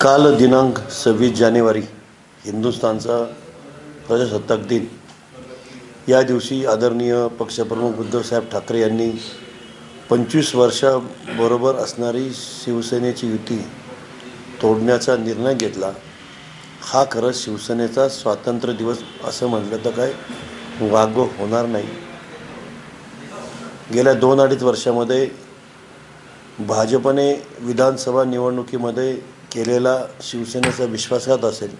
काल दिनांक सव्वीस जानेवारी हिंदुस्थानचा प्रजासत्ताक दिन. या दिवशी आदरणीय पक्षप्रमुख उद्धवसाहेब ठाकरे यांनी पंचवीस वर्षाबरोबर असणारी शिवसेनेची युती तोडण्याचा निर्णय घेतला. हा खरंच शिवसेनेचा स्वातंत्र्य दिवस असं म्हटलं तर काय वागव होणार नाही. गेल्या दोन अडीच वर्षामध्ये भाजपने विधानसभा निवडणुकीमध्ये केलेला शिवसेनेचा विश्वासघात असेल.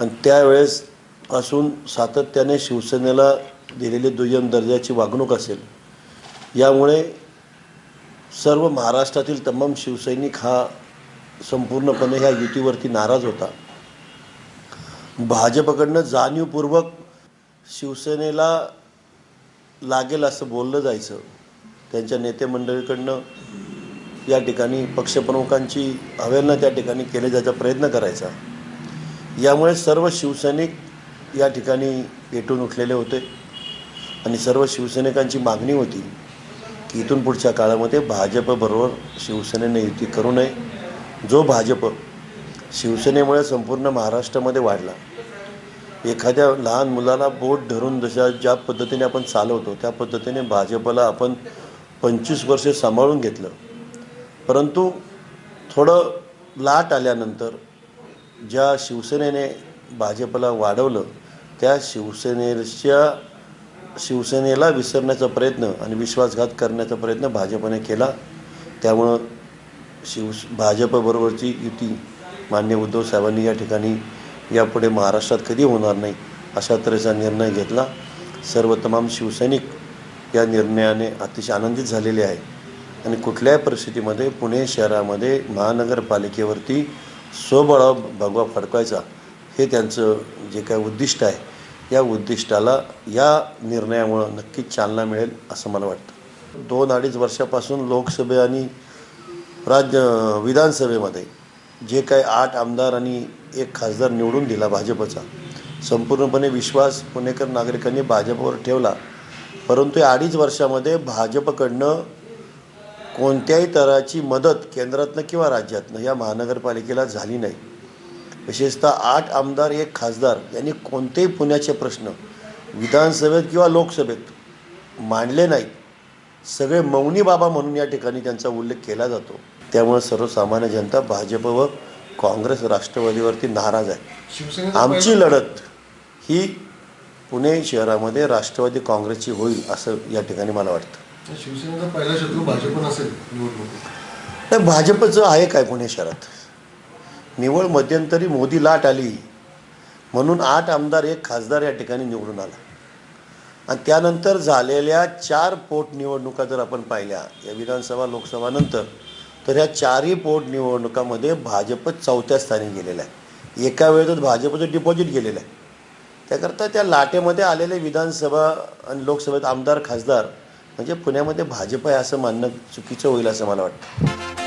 आणि त्यावेळेस असून सातत्याने शिवसेनेला दिलेली दुय्यम दर्जाची वागणूक असेल. यामुळे सर्व महाराष्ट्रातील तमाम शिवसैनिक हा संपूर्णपणे ह्या युतीवरती नाराज होता. भाजपकडनं जाणीवपूर्वक शिवसेनेला लागेल असं बोललं जायचं. त्यांच्या नेते मंडळीकडनं या ठिकाणी पक्षप्रमुखांची अवहेलना त्या ठिकाणी केले जायचा प्रयत्न करायचा. यामुळे सर्व शिवसैनिक या ठिकाणी पेटून उठलेले होते आणि सर्व शिवसैनिकांची मागणी होती की इथून पुढच्या काळामध्ये भाजपबरोबर शिवसेनेने युती करू नये. जो भाजप शिवसेनेमुळे संपूर्ण महाराष्ट्रामध्ये वाढला एखाद्या लहान मुलाला बोट धरून जशा ज्या पद्धतीने आपण चालवतो त्या पद्धतीने भाजपला आपण पंचवीस वर्षे सांभाळून घेतलं. परंतु थोडं लाट आल्यानंतर ज्या शिवसेनेने भाजपला वाढवलं त्या शिवसेनेच्या शिवसेनेला विसरण्याचा प्रयत्न आणि विश्वासघात करण्याचा प्रयत्न भाजपने केला. त्यामुळं शिव भाजपबरोबरची युती मान्य उद्धव साहेबांनी या ठिकाणी यापुढे महाराष्ट्रात कधी होणार नाही अशा तऱ्हेचा निर्णय घेतला. सर्व तमाम शिवसैनिक या निर्णयाने अतिशय आनंदित झालेले आहे आणि कुठल्याही परिस्थितीमध्ये पुणे शहरामध्ये महानगरपालिकेवरती स्वबळाव भगवा फडकवायचा हे त्यांचं जे काय उद्दिष्ट आहे या उद्दिष्टाला या निर्णयामुळं नक्कीच चालना मिळेल असं मला वाटतं. दोन अडीच वर्षापासून लोकसभे आणि राज्य विधानसभेमध्ये जे काही आठ आमदार आणि एक खासदार निवडून दिला भाजपचा संपूर्णपणे विश्वास पुणेकर नागरिकांनी भाजपवर ठेवला. परंतु या अडीच वर्षामध्ये भाजपकडनं कोणत्याही तऱ्हाची मदत केंद्रातनं किंवा राज्यातनं या महानगरपालिकेला झाली नाही. विशेषतः आठ आमदार एक खासदार यांनी कोणतेही पुण्याचे प्रश्न विधानसभेत किंवा लोकसभेत मांडले नाहीत. सगळे मौनी बाबा म्हणून या ठिकाणी त्यांचा उल्लेख केला जातो. त्यामुळे सर्वसामान्य जनता भाजप व काँग्रेस राष्ट्रवादीवरती नाराज आहे. आमची लढत ही पुणे शहरामध्ये राष्ट्रवादी काँग्रेसची होईल असं या ठिकाणी मला वाटतं. शिवसेनेचा पहिला शत्रू भाजप निवडणूक नाही भाजपचं आहे काय पुणे शहरात निवळ मध्यंतरी मोदी लाट आली म्हणून आठ आमदार एक खासदार या ठिकाणी निवडून आला. आणि त्यानंतर झालेल्या चार पोटनिवडणुका जर आपण पाहिल्या या विधानसभा लोकसभानंतर तर ह्या चारही पोटनिवडणुकामध्ये भाजप चौथ्या स्थानी गेलेला आहे. एका वेळेतच भाजपचं डिपॉझिट गेलेलं आहे. त्याकरता त्या लाटेमध्ये आलेले विधानसभा आणि लोकसभेत आमदार खासदार म्हणजे पुण्यामध्ये भाजप आहे असं मानणं चुकीचं होईल असं मला वाटतं.